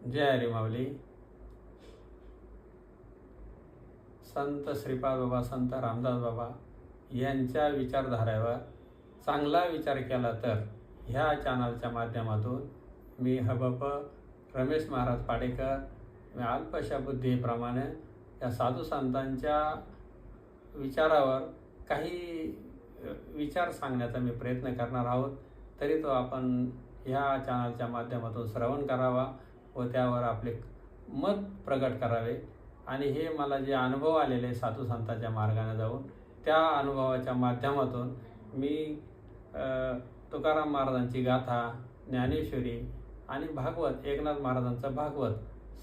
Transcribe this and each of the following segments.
जय हरी माऊली. संत श्रीपाद बाबा संत रामदास बाबा यांच्या विचारधारेवर चांगला विचार केला तर ह्या चॅनलच्या माध्यमातून मी हबप रमेश महाराज पाडेकर मी अल्पशा बुद्धीप्रमाणे या साधू संतांच्या विचारावर काही विचार सांगण्याचा मी प्रयत्न करणार आहोत. तरी तो आपण ह्या चॅनलच्या माध्यमातून श्रवण करावा. व त्यावर आपले मत प्रगट करावे. आणि हे मला जे अनुभव आलेले साधू संतांच्या मार्गाने जाऊन त्या अनुभवाच्या माध्यमातून मी तुकाराम महाराजांची गाथा ज्ञानेश्वरी आणि भागवत एकनाथ महाराजांचं भागवत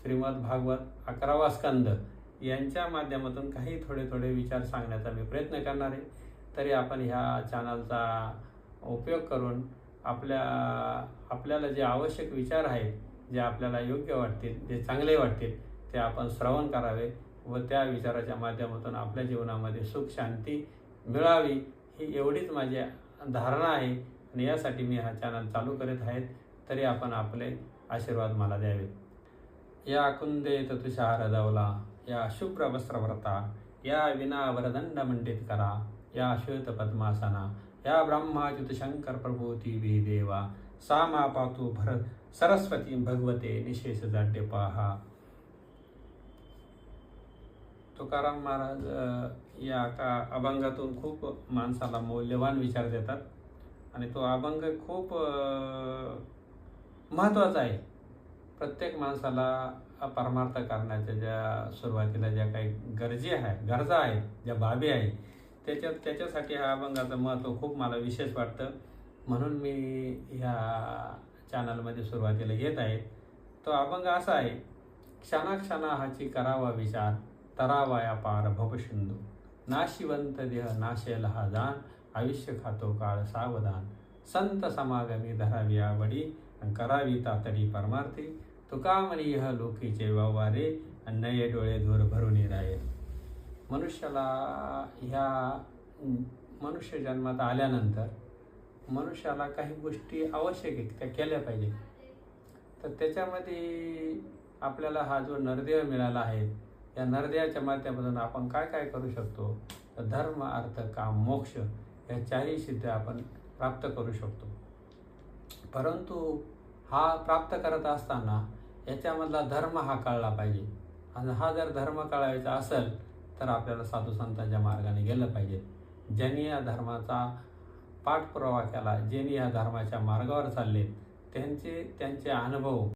श्रीमद भागवत अकरावा स्कंद यांच्या माध्यमातून काही थोडे थोडे विचार सांगण्याचा मी प्रयत्न करणार आहे. तरी आपण ह्या चॅनलचा उपयोग करून आपल्या आपल्याला जे आवश्यक विचार आहेत जे आपल्याला योग्य वाटतील जे चांगले वाटतील ते आपण श्रवण करावे व त्या विचाराच्या माध्यमातून आपल्या जीवनामध्ये सुख शांती मिळावी ही एवढीच माझी धारणा आहे. आणि यासाठी मी हा चॅनल चालू करीत आहेत तरी आपण आपले आशीर्वाद मला द्यावे या कुंदे तुषार दवला या शुभ्र वस्त्रव्रता या विना वरदंड मंडित करा या श्वेत पद्मासना या ब्रह्माच्युत शंकर प्रभूती विदेवा सा पातू भर सरस्वती भगवते निशेष जाड्य तुकाराम महाराज या का अभंगातून खूप माणसाला मौल्यवान विचार देतात आणि तो अभंग खूप महत्त्वाचा आहे. प्रत्येक माणसाला परमार्थ करण्याच्या ज्या सुरुवातीला ज्या काही गरजे आहेत गरजा आहेत ज्या बाबी आहेत त्याच्यात त्याच्यासाठी ह्या अभंगाचं महत्त्व खूप मला विशेष वाटतं. म्हणून मी ह्या चॅनलमध्ये सुरुवातीला येत आहे. तो अभंग असा आहे क्षणाक्षणा हाची करावा विचार तरावा या पार भवशिंदू नाशिवंत देह नाशेल हा जाण आयुष्य खातो काळ सावधान. संत समागमी धरावी आवडी करावी तातडी परमार्थी. तुका म्हणी यह लोकीचे व्यवहारे नये डोळे धूर भरून राहील मनुष्याला ह्या मनुष्य जन्मात आल्यानंतर मनुष्याला काही गोष्टी आवश्यक आहेत त्या केल्या पाहिजे तर त्याच्यामध्ये आपल्याला हा जो नरदेह मिळाला आहे या नरदेहाच्या माध्यमातून आपण काय काय करू शकतो? तर धर्म अर्थ काम मोक्ष या चारही सिद्ध आपण प्राप्त करू शकतो. परंतु हा प्राप्त करत असताना याच्यामधला धर्म हा कळला पाहिजे. आणि हा जर धर्म कळायचा असेल तर आपल्याला साधू संतांच्या मार्गाने गेलं पाहिजे. ज्यांनी या धर्माचा पाठपुरावा केला ज्यांनी या धर्माच्या मार्गावर चालले त्यांचे त्यांचे अनुभव